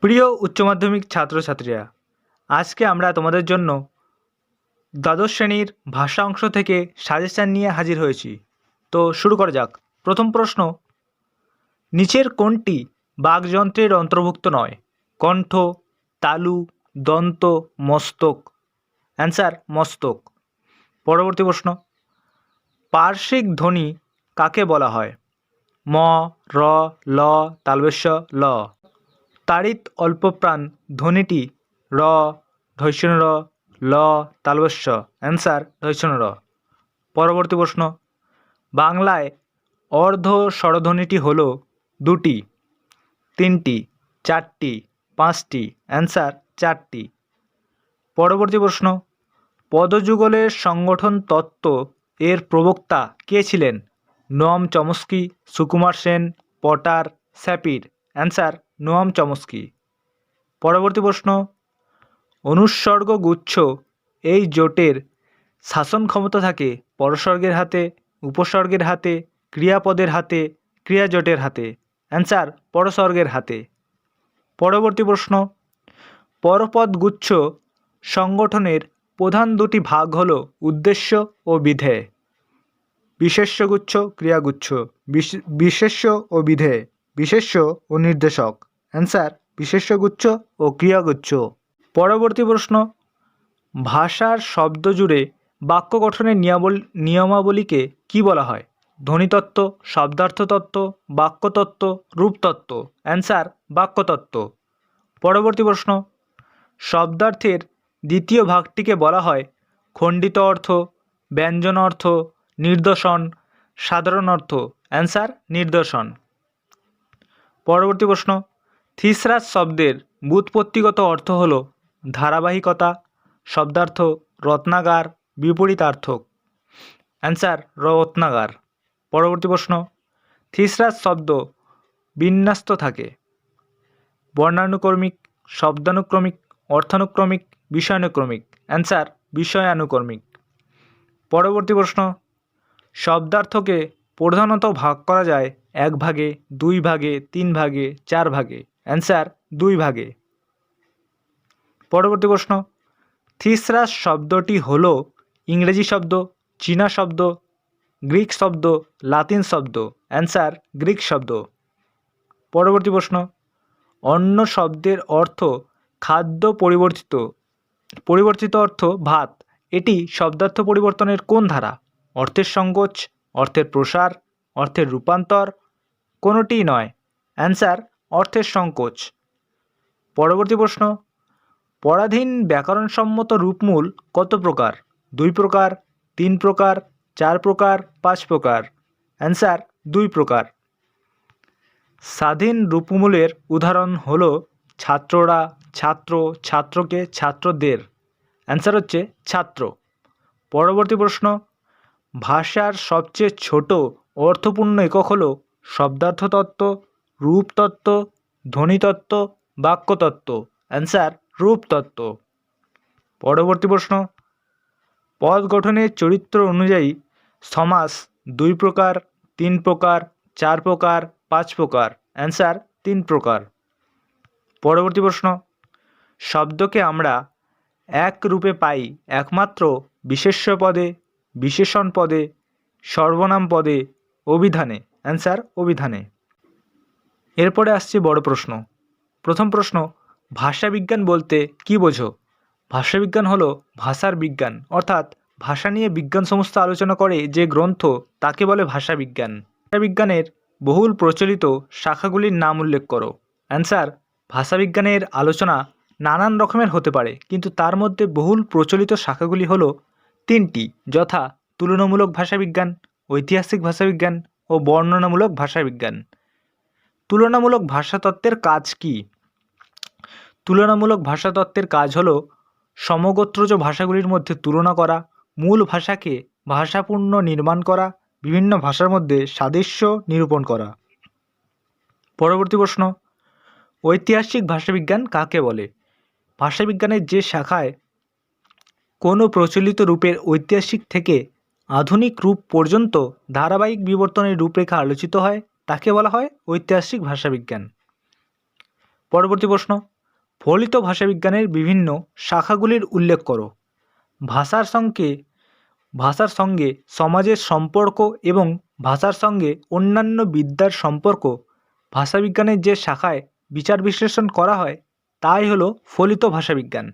প্রিয় উচ্চ মাধ্যমিক ছাত্রছাত্রীরা, আজকে আমরা তোমাদের জন্য দ্বাদশ শ্রেণির ভাষা অংশ থেকে সাজেশান নিয়ে হাজির হয়েছি। তো শুরু করা যাক। প্রথম প্রশ্ন, নিচের কোনটি বাকযন্ত্রের অন্তর্ভুক্ত নয়? কণ্ঠ, তালু, দন্ত, মস্তক? অ্যান্সার মস্তক। পরবর্তী প্রশ্ন, পার্শ্বিক ধ্বনি কাকে বলা হয়? ম, র, ল, তালবেশ্য, ল। তাড়িত অল্পপ্রাণ, ধ্বনিটি র ধৈর্যন র, ল, তালবস্য। অ্যান্সার ধৈর্যন র। পরবর্তী প্রশ্ন। বাংলায় অর্ধ স্বরধ্বনিটি হল দুটি, তিনটি, চারটি, পাঁচটি। অ্যান্সার চারটি। পরবর্তী প্রশ্ন। পদযুগলের সংগঠন তত্ত্ব এর প্রবক্তা কে ছিলেন? Noam Chomsky, Sukumar Sen, Potter, Sapir. Answer Noam Chomsky. পরবর্তী প্রশ্ন অনুস্বর্গ গুচ্ছ এই জোটের শাসন ক্ষমতা থাকে পরস্বর্গের হাতে, উপসর্গের হাতে, ক্রিয়াপদের হাতে, ক্রিয়াজোটের হাতে? অ্যান্সার, পরস্বর্গের হাতে। পরবর্তী প্রশ্ন পরপদ গুচ্ছ সংগঠনের প্রধান দুটি ভাগ হল উদ্দেশ্য ও বিধেয় বিশেষ্যগুচ্ছ, ক্রিয়াগুচ্ছ। বিশেষ্য ও বিধেয় বিশেষ্য ও নির্দেশক। অ্যান্সার বিশেষ্যগুচ্ছ ও ক্রিয়াগুচ্ছ। পরবর্তী প্রশ্ন, ভাষার শব্দ জুড়ে বাক্য গঠনের নিয়াবল, নিয়মাবলীকে কি বলা হয়? ধ্বনিতত্ত্ব, শব্দার্থতত্ত্ব, বাক্যতত্ত্ব, রূপতত্ত্ব। অ্যান্সার বাক্যতত্ত্ব। পরবর্তী প্রশ্ন, শব্দার্থের দ্বিতীয় ভাগটিকে বলা হয় খণ্ডিত অর্থ, ব্যঞ্জন অর্থ, নির্দশন, সাধারণ অর্থ। অ্যান্সার নির্দশন। পরবর্তী প্রশ্ন থিসরাস শব্দের ব্যুৎপত্তিগত অর্থ হল ধারাবাহিকতা, শব্দার্থ, রত্নাগার, বিপরীতার্থক। অ্যান্সার রত্নাগার। পরবর্তী প্রশ্ন, থিসরাস শব্দ বিন্যস্ত থাকে। বর্ণানুক্রমিক, শব্দানুক্রমিক, অর্থানুক্রমিক, বিষয়ানুক্রমিক। অ্যান্সার বিষয়ানুক্রমিক। পরবর্তী প্রশ্ন, শব্দার্থকে প্রধানত ভাগ করা যায় এক ভাগে, দুই ভাগে, তিন ভাগে, চার ভাগে। অ্যান্সার দুই ভাগে। পরবর্তী প্রশ্ন, থিসরাস শব্দটি হল ইংরেজি শব্দ, চীনা শব্দ, গ্রিক শব্দ, লাতিন শব্দ। অ্যান্সার গ্রিক শব্দ। পরবর্তী প্রশ্ন, অন্য শব্দের অর্থ খাদ্য পরিবর্তিত। পরিবর্তিত অর্থ ভাত। এটি শব্দার্থ পরিবর্তনের কোন ধারা? অর্থের সংকোচ, অর্থের প্রসার, অর্থের রূপান্তর, কোনোটিই নয়। অ্যান্সার অর্থের সংকোচ। পরবর্তী প্রশ্ন, পরাধীন ব্যাকরণসম্মত রূপমূল কত প্রকার? দুই প্রকার, তিন প্রকার, চার প্রকার, পাঁচ প্রকার? অ্যান্সার, দুই প্রকার। স্বাধীন রূপমূলের উদাহরণ হল ছাত্ররা ছাত্র, ছাত্রকে ছাত্রদের। অ্যান্সার হচ্ছে ছাত্র। পরবর্তী প্রশ্ন, ভাষার সবচেয়ে ছোট অর্থপূর্ণ একক হল শব্দার্থতত্ত্ব রূপতত্ত্ব, ধ্বনিতত্ত্ব, বাক্যতত্ত্ব। অ্যান্সার রূপতত্ত্ব। পরবর্তী প্রশ্ন। পদ গঠনের চরিত্র অনুযায়ী সমাস দুই প্রকার, তিন প্রকার, চার প্রকার, পাঁচ প্রকার। অ্যান্সার তিন প্রকার। পরবর্তী প্রশ্ন। শব্দকে আমরা এক রূপে পাই একমাত্র বিশেষ্য পদে, বিশেষণ পদে, সর্বনাম পদে, অভিধানে। অ্যান্সার অভিধানে। এরপরে আসছে বড় প্রশ্ন। প্রথম প্রশ্ন, ভাষাবিজ্ঞান বলতে কি বোঝো? ভাষাবিজ্ঞান হলো ভাষার বিজ্ঞান, অর্থাৎ ভাষা নিয়ে বিজ্ঞান সমস্ত আলোচনা করে যে গ্রন্থ, তাকে বলে ভাষাবিজ্ঞান। ভাষাবিজ্ঞানের বহুল প্রচলিত শাখাগুলির নাম উল্লেখ করো। অ্যান্সার, ভাষাবিজ্ঞানের আলোচনা নানান রকমের হতে পারে, কিন্তু তার মধ্যে বহুল প্রচলিত শাখাগুলি হলো তিনটি, যথা তুলনামূলক ভাষাবিজ্ঞান, ঐতিহাসিক ভাষাবিজ্ঞান ও বর্ণনামূলক ভাষাবিজ্ঞান। তুলনামূলক ভাষাতত্ত্বের কাজ কী? তুলনামূলক ভাষাতত্ত্বের কাজ হলো সমগোত্রজ ভাষাগুলির মধ্যে তুলনা করা, মূল ভাষাকে ভাষাপূর্ণ নির্মাণ করা, বিভিন্ন ভাষার মধ্যে সাদৃশ্য নিরূপণ করা। পরবর্তী প্রশ্ন, ঐতিহাসিক ভাষাবিজ্ঞান কাকে বলে? ভাষাবিজ্ঞানের যে শাখায় কোনো প্রচলিত রূপের ঐতিহাসিক থেকে আধুনিক রূপ পর্যন্ত ধারাবাহিক বিবর্তনের রূপরেখা আলোচিত হয় তাকে বলা হয় ঐতিহাসিক ভাষাবিজ্ঞান। পরবর্তী প্রশ্ন, ফলিত ভাষাবিজ্ঞানের বিভিন্ন শাখাগুলির উল্লেখ করো। ভাষার সঙ্গে ভাষার সঙ্গে সমাজের সম্পর্ক এবং ভাষার সঙ্গে অন্যান্য বিদ্যার সম্পর্ক, ভাষাবিজ্ঞানের যে শাখায় বিচার বিশ্লেষণ করা হয়, তাই হলো ফলিত ভাষাবিজ্ঞান।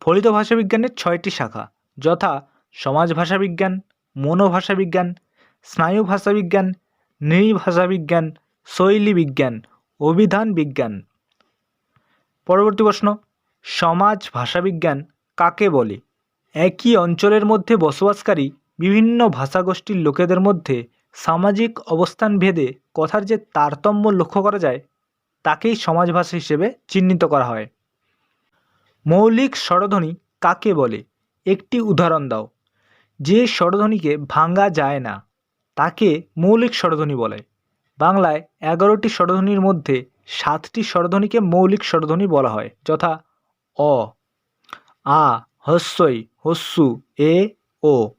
ফলিত ভাষাবিজ্ঞানের ছয়টি শাখা, যথা সমাজ ভাষাবিজ্ঞান, মনোভাষাবিজ্ঞান, স্নায়ু ভাষাবিজ্ঞান নৃভাষাবিজ্ঞান শৈলী বিজ্ঞান, অভিধান বিজ্ঞান। পরবর্তী প্রশ্ন, সমাজ ভাষাবিজ্ঞান কাকে বলে? একই অঞ্চলের মধ্যে বসবাসকারী বিভিন্ন ভাষাগোষ্ঠীর লোকেদের মধ্যে সামাজিক অবস্থান ভেদে কথার যে তারতম্য লক্ষ্য করা যায়, তাকেই সমাজ ভাষা হিসেবে চিহ্নিত করা হয়। মৌলিক স্বরধ্বনি কাকে বলে? একটি উদাহরণ দাও। যে স্বরধ্বনিকে ভাঙা যায় না তাকে মৌলিক স্বরধ্বনি বলে। বাংলায় এগারোটি স্বরধ্বনির মধ্যে সাতটি স্বরধ্বনিকে মৌলিক স্বরধ্বনি বলা হয়, যথা অ, আ, হস্যই, হস্যু, এ, ও।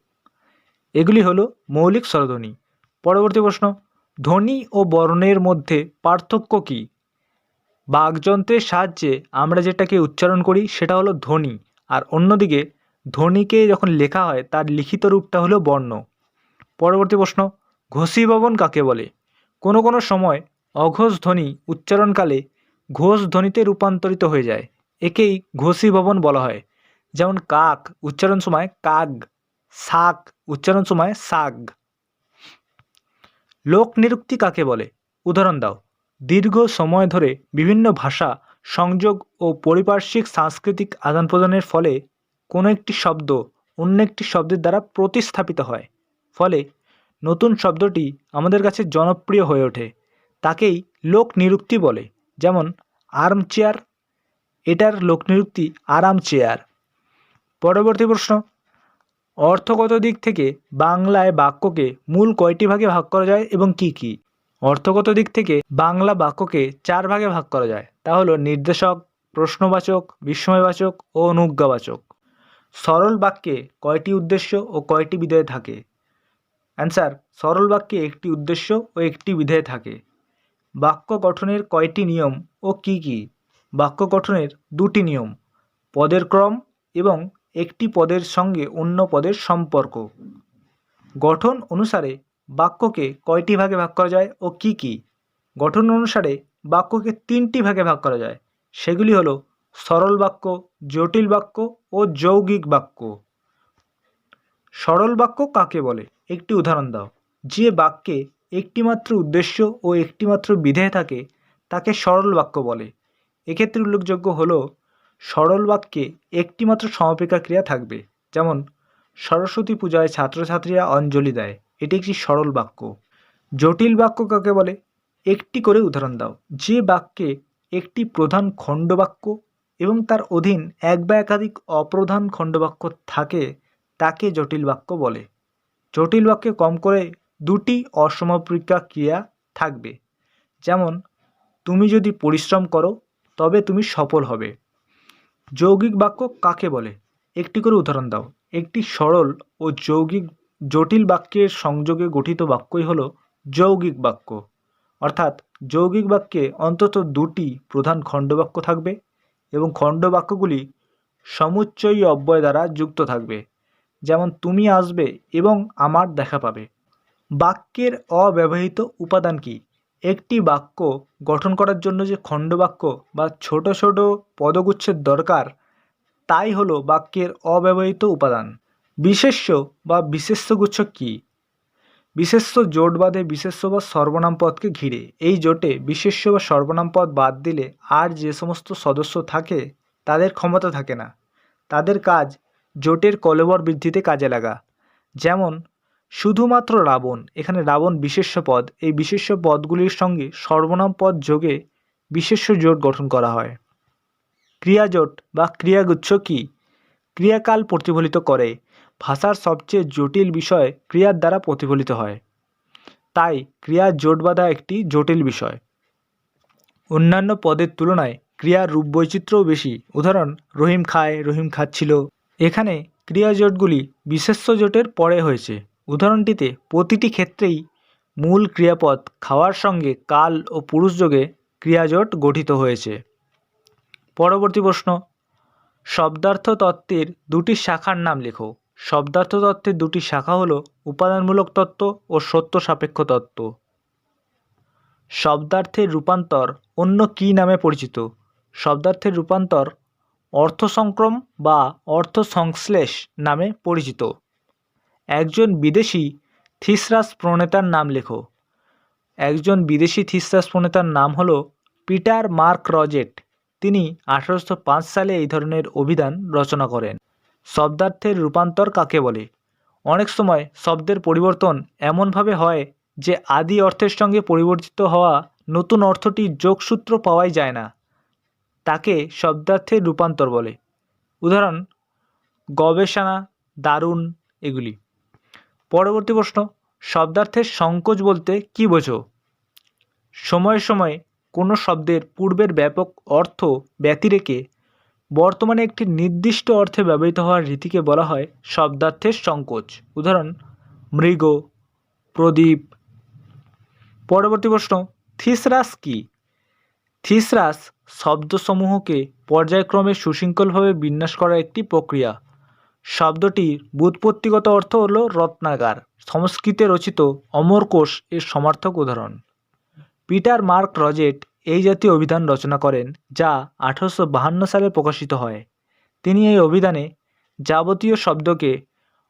এগুলি হলো মৌলিক স্বরধ্বনি পরবর্তী প্রশ্ন, ধ্বনি ও বর্ণের মধ্যে পার্থক্য কী? বাকযন্ত্রের সাহায্যে আমরা যেটাকে উচ্চারণ করি সেটা হলো ধ্বনি, আর অন্যদিকে ধ্বনিকে যখন লেখা হয় তার লিখিত রূপটা হলো বর্ণ। পরবর্তী প্রশ্ন, ঘোষীভবন কাকে বলে? কোনো কোনো সময় অঘোষ ধ্বনি উচ্চারণকালে ঘোষ ধ্বনিতে রূপান্তরিত হয়ে যায়। একেই ঘোষীভবন বলা হয়। যেমন কাক উচ্চারণ সময় কাক শাক উচ্চারণ সময় শাক লোক নিরুক্তি কাকে বলে? উদাহরণ দাও। দীর্ঘ সময় ধরে বিভিন্ন ভাষা, সংযোগ ও পারিপার্শ্বিক সাংস্কৃতিক আদান প্রদানের ফলে কোনো একটি শব্দ অন্য একটি শব্দের দ্বারা প্রতিস্থাপিত হয়। ফলে নতুন শব্দটি আমাদের কাছে জনপ্রিয় হয়ে ওঠে। তাকেই লোক নিরুক্তি বলে, যেমন আর্ম চেয়ার। এটার লোক নিরুক্তি আরাম চেয়ার। পরবর্তী প্রশ্ন, অর্থগত দিক থেকে বাংলায় বাক্যকে মূল কয়টি ভাগে ভাগ করা যায় এবং কি কি? অর্থগত দিক থেকে বাংলা বাক্যকে চার ভাগে ভাগ করা যায়। তা হলো নির্দেশক, প্রশ্নবাচক, বিস্ময়বাচক ও অনুজ্ঞাবাচক। সরল বাক্যে কয়টি উদ্দেশ্য ও কয়টি বিধেয় থাকে? অ্যান্সার সরল বাক্যে একটি উদ্দেশ্য ও একটি বিধেয় থাকে। বাক্য গঠনের কয়টি নিয়ম ও কি কি? বাক্য গঠনের দুটি নিয়ম, পদের ক্রম এবং একটি পদের সঙ্গে অন্য পদের সম্পর্ক। গঠন অনুসারে বাক্যকে কয়টি ভাগে ভাগ করা যায় ও কি কি? গঠন অনুসারে বাক্যকে তিনটি ভাগে ভাগ করা যায়। সেগুলি হলো সরল বাক্য, জটিল বাক্য ও যৌগিক বাক্য। সরল বাক্য কাকে বলে? একটি উদাহরণ দাও। যে বাক্যে একটিমাত্র উদ্দেশ্য ও একটিমাত্র বিধেয় থাকে, তাকে সরল বাক্য বলে। এক্ষেত্রে উল্লেখযোগ্য হলো, সরল বাক্যে একটিমাত্র সমাপিকা ক্রিয়া থাকবে। যেমন, সরস্বতী পূজায় ছাত্রছাত্রীরা অঞ্জলি দেয়। এটি একটি সরল বাক্য। জটিল বাক্য কাকে বলে? একটি করে উদাহরণ দাও। যে বাক্যে একটি প্রধান খণ্ডবাক্য এবং তার অধীন এক বা একাধিক অপ্রধান খণ্ডবাক্য থাকে, তাকে জটিল বাক্য বলে। জটিল বাক্যে কম করে দুটি অসমাপিকা ক্রিয়া থাকবে। যেমন, তুমি যদি পরিশ্রম করো, তবে তুমি সফল হবে। যৌগিক বাক্য কাকে বলে? একটি করে উদাহরণ দাও। একটি সরল ও যৌগিক জটিল বাক্যের সংযোগে গঠিত বাক্যই হলো যৌগিক বাক্য। অর্থাৎ, যৌগিক বাক্যে অন্তত দুটি প্রধান খণ্ডবাক্য থাকবে এবং খণ্ডবাক্যগুলি সমুচ্চয়ী অব্যয় দ্বারা যুক্ত থাকবে। যেমন তুমি আসবে এবং আমার দেখা পাবে। বাক্যের অব্যবহৃত উপাদান কি? একটি বাক্য গঠন করার জন্য যে খণ্ডবাক্য বা ছোট ছোট পদগুচ্ছের দরকার, তাই হলো বাক্যের অব্যবহৃত উপাদান। বিশেষ্য বা বিশেষ্যগুচ্ছ কী? বিশেষ্য জোট বাদে বিশেষ্য বা সর্বনাম পদকে ঘিরে। এই জোটে বিশেষ্য বা সর্বনাম পদ বাদ দিলে আর যে সমস্ত সদস্য থাকে, তাদের ক্ষমতা থাকে না। তাদের কাজ জোটের কলেবর বৃদ্ধিতে কাজে লাগা। যেমন, শুধুমাত্র রাবণ, এখানে রাবণ বিশেষ্য পদ, এই বিশেষ্য পদগুলির সঙ্গে সর্বনাম পদ যোগে বিশেষ্য জোট গঠন করা হয়। ক্রিয়াজোট বা ক্রিয়াগুচ্ছ কী? ক্রিয়াকাল প্রতিফলিত করে, ভাষার সবচেয়ে জটিল বিষয় ক্রিয়ার দ্বারা প্রতিফলিত হয়। তাই ক্রিয়া জোট বাঁধা একটি জটিল বিষয়। অন্যান্য পদের তুলনায় ক্রিয়ার রূপ বৈচিত্র্যও বেশি। উদাহরণ, রহিম খায়, রহিম খাচ্ছিল। এখানে ক্রিয়া জোটগুলি বিশেষ্য জোটের পরে হয়েছে। উদাহরণটিতে প্রতিটি ক্ষেত্রেই মূল ক্রিয়াপদ খাওয়ার সঙ্গে কাল ও পুরুষ যোগে ক্রিয়াজোট গঠিত হয়েছে। পরবর্তী প্রশ্ন শব্দার্থ তত্ত্বের দুটি শাখার নাম লেখো। শব্দার্থ তত্ত্বের দুটি শাখা হলো উপাদানমূলক তত্ত্ব ও সত্য সাপেক্ষ তত্ত্ব। শব্দার্থের রূপান্তর অন্য কী নামে পরিচিত? শব্দার্থের রূপান্তর অর্থসংক্রম বা অর্থ সংশ্লেষ নামে পরিচিত। একজন বিদেশি থিসরাস প্রণেতার নাম লেখো। একজন বিদেশি থিসরাস প্রণেতার নাম হলো পিটার মার্ক রজেট। তিনি আঠারোশো পাঁচ সালে এই ধরনের অভিধান রচনা করেন। শব্দার্থের রূপান্তর কাকে বলে? অনেক সময় শব্দের পরিবর্তন এমনভাবে হয় যে আদি অর্থের সঙ্গে পরিবর্তিত হওয়া নতুন অর্থটি যোগসূত্র পাওয়াই যায় না। তাকে শব্দার্থের রূপান্তর বলে। উদাহরণ, গবেষণা, দারুণ এগুলি। পরবর্তী প্রশ্ন, শব্দার্থের সংকোচ বলতে কী বোঝো? সময়ে সময়ে কোনো শব্দের পূর্বের ব্যাপক অর্থ ব্যতিরেকে বর্তমানে একটি নির্দিষ্ট অর্থে ব্যবহৃত হওয়ার রীতিকে বলা হয় শব্দার্থের সংকোচ। উদাহরণ, মৃগ, প্রদীপ। পরবর্তী প্রশ্ন, থিসরাস কি? থিসরাস শব্দসমূহকে পর্যায়ক্রমে সুশৃঙ্খলভাবে বিন্যাস করার একটি প্রক্রিয়া। শব্দটির ব্যুৎপত্তিগত অর্থ হল রত্নাগার, সংস্কৃতে রচিত অমরকোষ এর সমার্থক উদাহরণ। পিটার মার্ক রজেট এই জাতীয় অভিধান রচনা করেন, যা আঠারোশো সালে প্রকাশিত হয়। তিনি এই অভিধানে যাবতীয় শব্দকে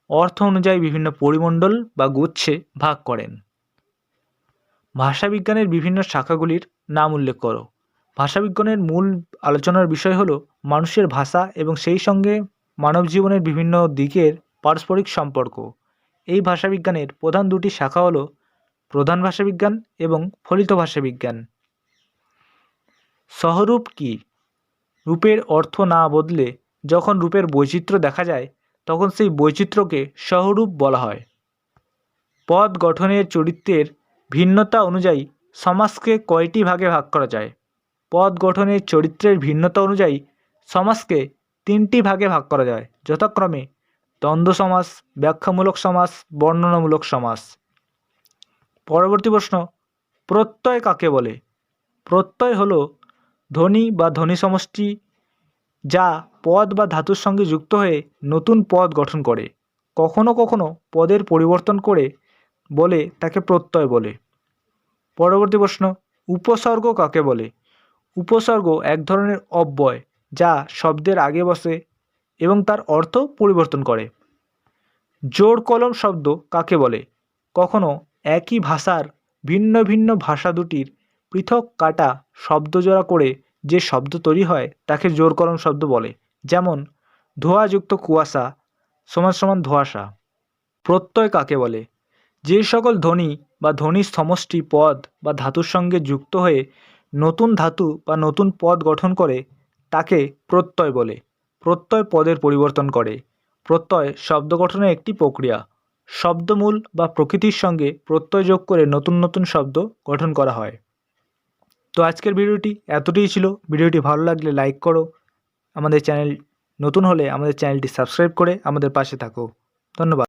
অর্থ অনুযায়ী বিভিন্ন পরিমণ্ডল বা গুচ্ছে ভাগ করেন। ভাষাবিজ্ঞানের বিভিন্ন শাখাগুলির নাম উল্লেখ করো। ভাষাবিজ্ঞানের মূল আলোচনার বিষয় হলো মানুষের ভাষা এবং সেই সঙ্গে মানব জীবনের বিভিন্ন দিকের পারস্পরিক সম্পর্ক। এই ভাষাবিজ্ঞানের প্রধান দুটি শাখা হলো প্রধান ভাষাবিজ্ঞান এবং ফলিত ভাষাবিজ্ঞান। সহরূপ কি? রূপের অর্থ না বদলে যখন রূপের বৈচিত্র্য দেখা যায়, তখন সেই বৈচিত্র্যকে সহরূপ বলা হয়। পদ গঠনের চরিত্রের ভিন্নতা অনুযায়ী সমাজকে কয়টি ভাগে ভাগ করা যায়? পদ গঠনের চরিত্রের ভিন্নতা অনুযায়ী সমাজকে তিনটি ভাগে ভাগ করা যায়। যথাক্রমে দ্বন্দ্ব সমাস ব্যাখ্যামূলক সমাস বর্ণনামূলক সমাস পরবর্তী প্রশ্ন, প্রত্যয় কাকে বলে? প্রত্যয় হলো ধ্বনি বা ধ্বনি সমষ্টি যা পদ বা ধাতুর সঙ্গে যুক্ত হয়ে নতুন পদ গঠন করে। কখনো কখনো পদের পরিবর্তন করে বলে তাকে প্রত্যয় বলে। পরবর্তী প্রশ্ন, উপসর্গ কাকে বলে? উপসর্গ এক ধরনের অব্যয় যা শব্দের আগে বসে এবং তার অর্থ পরিবর্তন করে। জোড় কলম শব্দ কাকে বলে? কখনো একই ভাষার ভিন্ন ভিন্ন ভাষা দুটির পৃথক কাটা শব্দজোড়া করে যে শব্দ তৈরি হয় তাকে জোড় কলম শব্দ বলে, যেমন ধোঁয়াযুক্ত কুয়াশা সমান সমান ধোঁয়াশা। প্রত্যয় কাকে বলে? যে সকল ধ্বনি বা ধ্বনির সমষ্টি পদ বা ধাতুর সঙ্গে যুক্ত হয়ে নতুন ধাতু বা নতুন পদ গঠন করে, তাকে প্রত্যয় বলে। প্রত্যয় পদের পরিবর্তন করে। প্রত্যয় শব্দ গঠনের একটি প্রক্রিয়া। শব্দমূল বা প্রকৃতির সঙ্গে প্রত্যয় যোগ করে নতুন নতুন শব্দ গঠন করা হয়। তো আজকের ভিডিওটি এতটাই ছিল। ভিডিওটি ভালো লাগলে লাইক করো। আমাদের চ্যানেল নতুন হলে আমাদের চ্যানেলটি সাবস্ক্রাইব করে আমাদের পাশে থাকো। ধন্যবাদ।